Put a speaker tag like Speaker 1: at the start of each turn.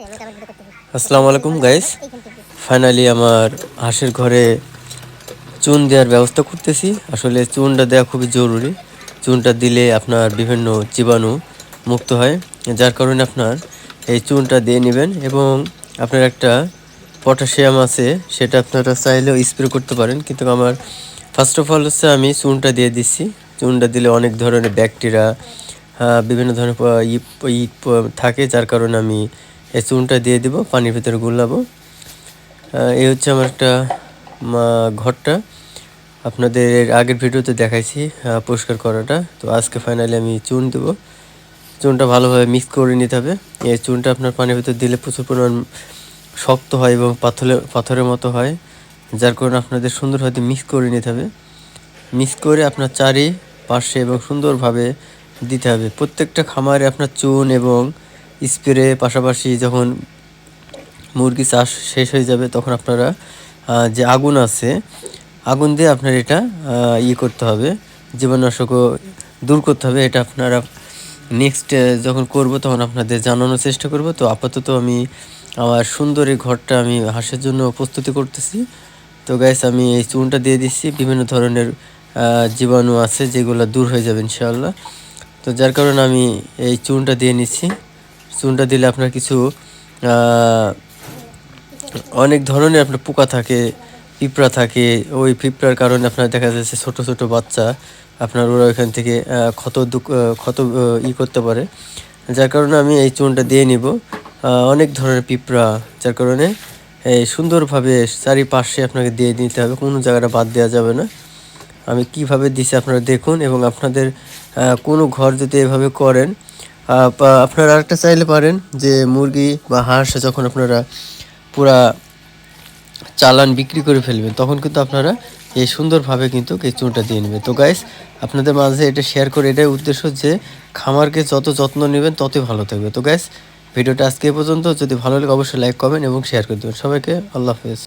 Speaker 1: আসসালামু আলাইকুম guys finally আমার হাঁসের ঘরে চুন দেওয়ার ব্যবস্থা করতেছি। আসলে চুনটা দেওয়া খুবই জরুরি। চুনটা দিলে আপনার বিভিন্ন জীবাণু মুক্ত হয়। যার কারণে আপনার এই চুনটা দিয়ে নেবেন এবং আপনার একটা পটাশিয়াম আছে, সেটা আপনারা চাইলেও স্প্রে করতে পারেন। কিন্তু আমার ফার্স্ট অফ অল হচ্ছে আমি চুনটা দিয়ে দিচ্ছি। চুনটা দিলে অনেক ধরনের ব্যাকটেরিয়া বিভিন্ন ধরনের থাকে, যার কারণে আমি এই চুনটা দিয়ে দিব, পানির ভিতরে গুলাবো। এই হচ্ছে আমার একটা ঘরটা। আপনাদের আগের ভিডিওতে দেখাইছি পরিষ্কার করাটা। তো আজকে ফাইনালি আমি চুন দেব। চুনটা ভালোভাবে মিক্স করে নিতে হবে। এই চুনটা আপনার পানির ভিতরে দিলে প্রচুর পরিমাণ শক্ত হয় এবং পাথরের পাথরের মতো হয়, যার কারণে আপনাদের সুন্দরভাবে মিক্স করে নিতে হবে। মিক্স করে আপনার চারি পাশে এবং সুন্দরভাবে দিতে হবে। প্রত্যেকটা খামারে আপনার চুন এবং স্প্রে পাশাপাশি যখন মুরগি চাষ শেষ হয়ে যাবে তখন আপনারা যে আগুন আছে আগুন দিয়ে আপনার এটা আহ, ই করতে হবে জীবাণুনাশকও দূর করতে হবে। এটা আপনারা নেক্সট যখন করব তখন আপনাদের জানানোর চেষ্টা করব। তো আপাতত আমি আমার সুন্দর এই ঘরটা আমি হাঁসের জন্য প্রস্তুতি করতেছি। তো গ্যাস আমি এই চুনটা দিয়ে দিচ্ছি। বিভিন্ন ধরনের জীবাণু আছে যেগুলো দূর হয়ে যাবে ইনশাআল্লাহ। তো যার কারণে আমি এই চুনটা দিয়ে নিচ্ছি। চুনটা দিলে আপনার কিছু অনেক ধরনের আপনার পোকা থাকে, পিঁপড়া থাকে। ওই পিঁপড়ার কারণে আপনার দেখা যাচ্ছে ছোট ছোট বাচ্চা আপনার ওরা ওইখান থেকে ক্ষত ক্ষত ই করতে পারে। যার কারণে আমি এই চুনটা দিয়ে নিব। অনেক ধরনের পিঁপড়া, যার কারণে এই সুন্দরভাবে চারিপাশে আপনাকে দিয়ে নিতে হবে, কোনো জায়গাটা বাদ দেওয়া যাবে না। আমি কীভাবে দিছি আপনারা দেখুন, এবং আপনাদের কোনো ঘর যদি এভাবে করেন আপনারা আরেকটা চাইলে পারেন যে মুরগি বা হাঁস যখন আপনারা পুরা চালান বিক্রি করে ফেলবেন, তখন কিন্তু আপনারা এই সুন্দরভাবে কিন্তু এই দিয়ে নেবেন। তো গাইস আপনাদের মাঝে এটা শেয়ার করে এটাই উদ্দেশ্য যে খামারকে যত যত্ন নেবেন ততই ভালো থাকবে। তো গাইস ভিডিওটা আজকে পর্যন্ত। যদি ভালো লাগে অবশ্যই লাইক কমেন্ট এবং শেয়ার করে দেবেন। সবাইকে আল্লাহ হাফেজ।